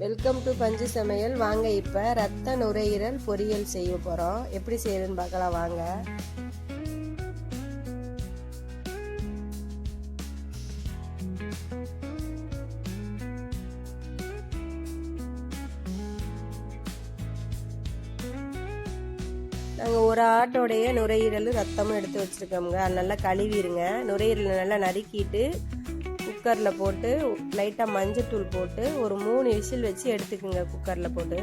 Welcome to பஞ்சு சமையல். வாங்க இப்போ ரத்த நுரையீரல் பொரியல் செய்ய போகிறோம் எப்படி செய்யறதுன்னு பார்க்கலாம் வாங்க. நாங்கள் ஒரு ஆட்டோடைய நுரையீரல் ரத்தமும் எடுத்து வச்சுருக்கோங்க அது நல்லா கழுவிடுங்க நுரையீரலை நல்லா நறுக்கிட்டு குக்கரில் போட்டு லைட்டாக மஞ்சத்தூள் போட்டு ஒரு மூணு விசில் வச்சு எடுத்துக்குங்க குக்கரில் போட்டு.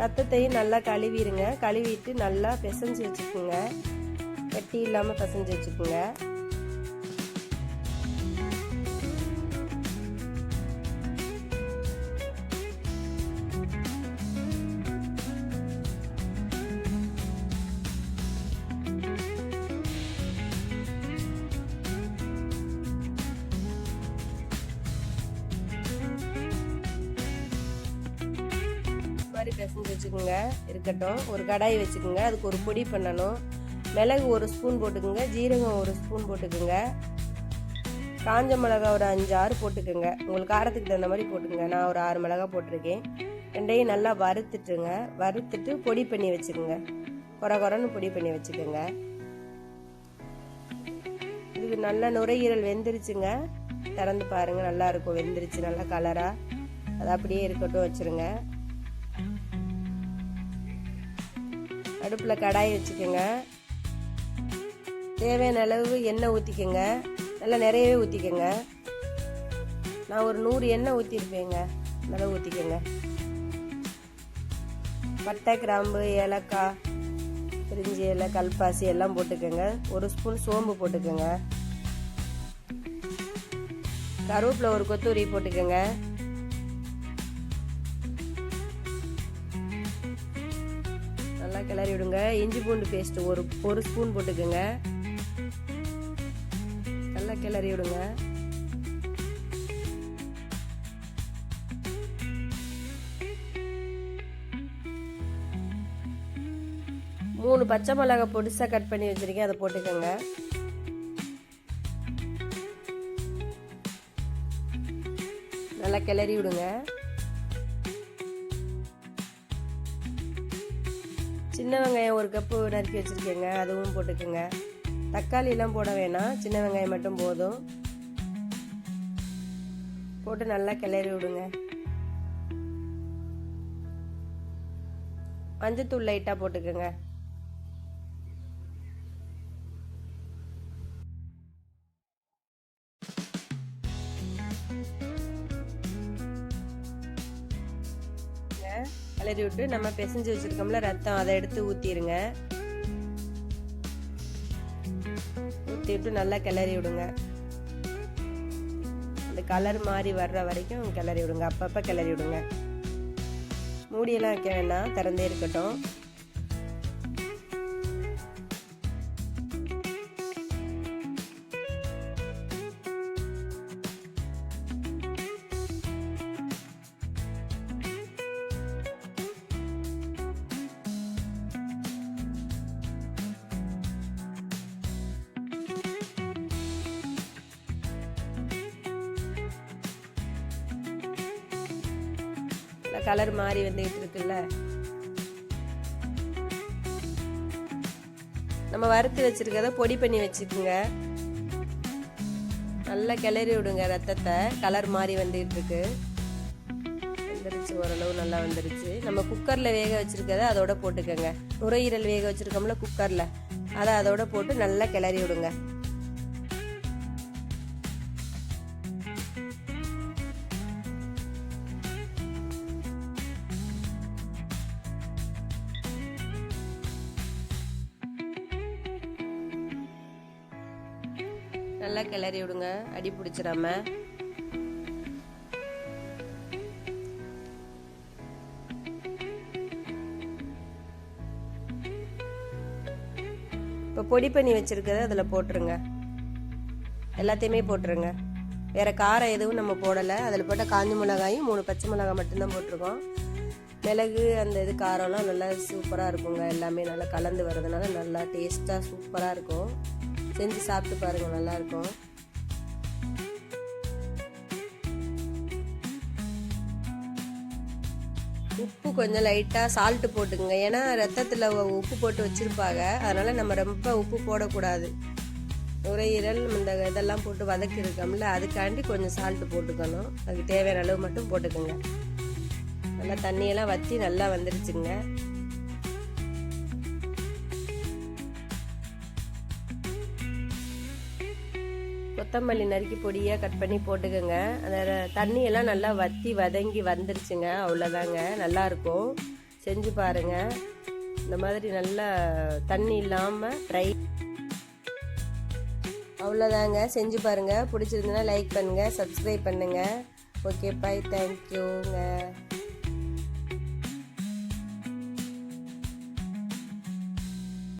ரத்தத்தையும் நல்லா கழுவிடுங்க. கழுவிட்டு நல்லா பிசைஞ்சு வச்சுக்கோங்க. கட்டி இல்லாமல் பிசைஞ்சு வச்சுக்கோங்க. மாதிரி பிசைஞ்சு வச்சுக்கோங்க. இருக்கட்டும். ஒரு கடாய் வச்சுக்கோங்க. அதுக்கு ஒரு பொடி பண்ணணும். மிளகு ஒரு ஸ்பூன் போட்டுக்கோங்க. ஜீரகம் ஒரு ஸ்பூன் போட்டுக்கோங்க. காஞ்ச மிளகா ஒரு அஞ்சு ஆறு போட்டுக்கோங்க. உங்களுக்கு காரத்துக்கு தகுந்த மாதிரி போட்டுக்கோங்க. நான் ஒரு ஆறு மிளகா போட்டிருக்கேன். ரெண்டையும் நல்லா வறுத்துட்டுங்க. வறுத்துட்டு பொடி பண்ணி வச்சுக்கோங்க. குறை குறைன்னு பொடி பண்ணி வச்சுக்கோங்க. இதுக்கு நல்லா நுரையீரல் வெந்துருச்சுங்க. திறந்து பாருங்கள் நல்லா இருக்கும். வெந்துருச்சு. நல்லா கலராக அது அப்படியே இருக்கட்டும். வச்சிருங்க. அடுப்பில் கடாய் வச்சுக்கோங்க. தேவையான அளவு எண்ணெய் ஊற்றிக்கோங்க நல்லா நிறையவே ஊற்றிக்கோங்க நான் ஒரு நூறு எண்ணெய் ஊற்றிருப்பேங்க நல்லா ஊற்றிக்கோங்க பட்டை கிராம்பு ஏலக்காய் பிரிஞ்சி இலை கல்பாசி எல்லாம் போட்டுக்கோங்க. ஒரு ஸ்பூன் சோம்பு போட்டுக்கோங்க. கருவேப்பிலை ஒரு கொத்தூரி போட்டுக்கோங்க. நல்லா கிளறி விடுங்க. இஞ்சி பூண்டு பேஸ்ட் ஒரு ஒரு ஸ்பூன் போட்டுக்கோங்க. நல்லா கிளறி விடுங்க. மூணு பச்சை மிளகா பொடிசா கட் பண்ணி வச்சிருக்கேன். அதை போட்டுக்கோங்க. நல்லா கிளறி விடுங்க. சின்ன வெங்காயம் ஒரு கப்பு நறுக்கி வச்சுருக்கேங்க. அதுவும் போட்டுக்கோங்க. தக்காளிலாம் போட வேணாம். சின்ன வெங்காயம் மட்டும் போதும். போட்டு நல்லா கிளறி விடுங்க. மஞ்சத்தூள் லைட்டாக போட்டுக்கோங்க. கிளறி விட்டு நம்ம பிசைஞ்சு வச்சிருக்கோம்ல ரத்தம் அதை எடுத்து ஊற்றிடுங்க ஊற்றி விட்டு நல்லா கிளறி விடுங்க. அந்த கலர் மாறி வர்ற வரைக்கும் கிளறி விடுங்க. அப்பப்போ கிளறி விடுங்க. மூடியெல்லாம் வைக்க வேண்டாம் திறந்தே இருக்கட்டும். கலர் மாறி வந்துகிட்டு இருக்குல்ல நம்ம வறுத்து வச்சிருக்கத பொடி பண்ணி வச்சுக்கோங்க. நல்லா கிளறி விடுங்க ரத்தத்தை. கலர் மாறி வந்துகிட்டு இருக்கு வந்துருச்சு ஓரளவு நல்லா வந்துருச்சு. நம்ம குக்கரில் வேக வச்சிருக்கத அதோட போட்டுக்கோங்க. நுரையீரல் வேக வச்சுருக்கோம்ல குக்கரில் அதை அதோட போட்டு நல்லா கிளறி விடுங்க. நல்லா கிளறி விடுங்க. அடி பிடிச்சிடாம. இப்போ பொடி பண்ணி வச்சிருக்கிறத அதில் போட்டுருங்க. எல்லாத்தையுமே போட்டுருங்க. வேற காரம் எதுவும் நம்ம போடலை. அதில் போட்ட காஞ்ச மிளகாயும் மூணு பச்சை மிளகாய் மட்டும்தான் போட்டிருக்கோம். மிளகு அந்த இது காரம்லாம் நல்லா சூப்பராக இருக்குங்க. எல்லாமே நல்லா கலந்து வர்றதுனால நல்லா டேஸ்ட்டாக சூப்பராக இருக்கும். செஞ்சு சாப்பிட்டு பாருங்கள் நல்லாயிருக்கும். உப்பு கொஞ்சம் லைட்டாக சால்ட்டு போட்டுக்குங்க. ஏன்னா ரத்தத்தில் உப்பு போட்டு வச்சுருப்பாங்க. அதனால் நம்ம ரொம்ப உப்பு போடக்கூடாது. நுரையீரல் இந்த இதெல்லாம் போட்டு வதக்கிருக்கோம்ல அதுக்காண்டி கொஞ்சம் சால்ட்டு போட்டுக்கணும். அதுக்கு தேவையான அளவு மட்டும் போட்டுக்கோங்க. நல்லா தண்ணியெல்லாம் வற்றி நல்லா வந்துருச்சுங்க. கொத்தமல்லி நறுக்கி பொடியாக கட் பண்ணி போட்டுக்கோங்க. அந்த தண்ணியெல்லாம் நல்லா வற்றி வதங்கி வந்துருச்சுங்க. அவ்வளோதாங்க. நல்லாயிருக்கும். செஞ்சு பாருங்கள் இந்த மாதிரி நல்லா தண்ணி இல்லாமல் ட்ரை அவ்வளோதாங்க. செஞ்சு பாருங்கள் பிடிச்சிருந்துன்னா லைக் பண்ணுங்கள் சப்ஸ்கிரைப் பண்ணுங்கள் ஓகே பாய் தேங்க்யூங்க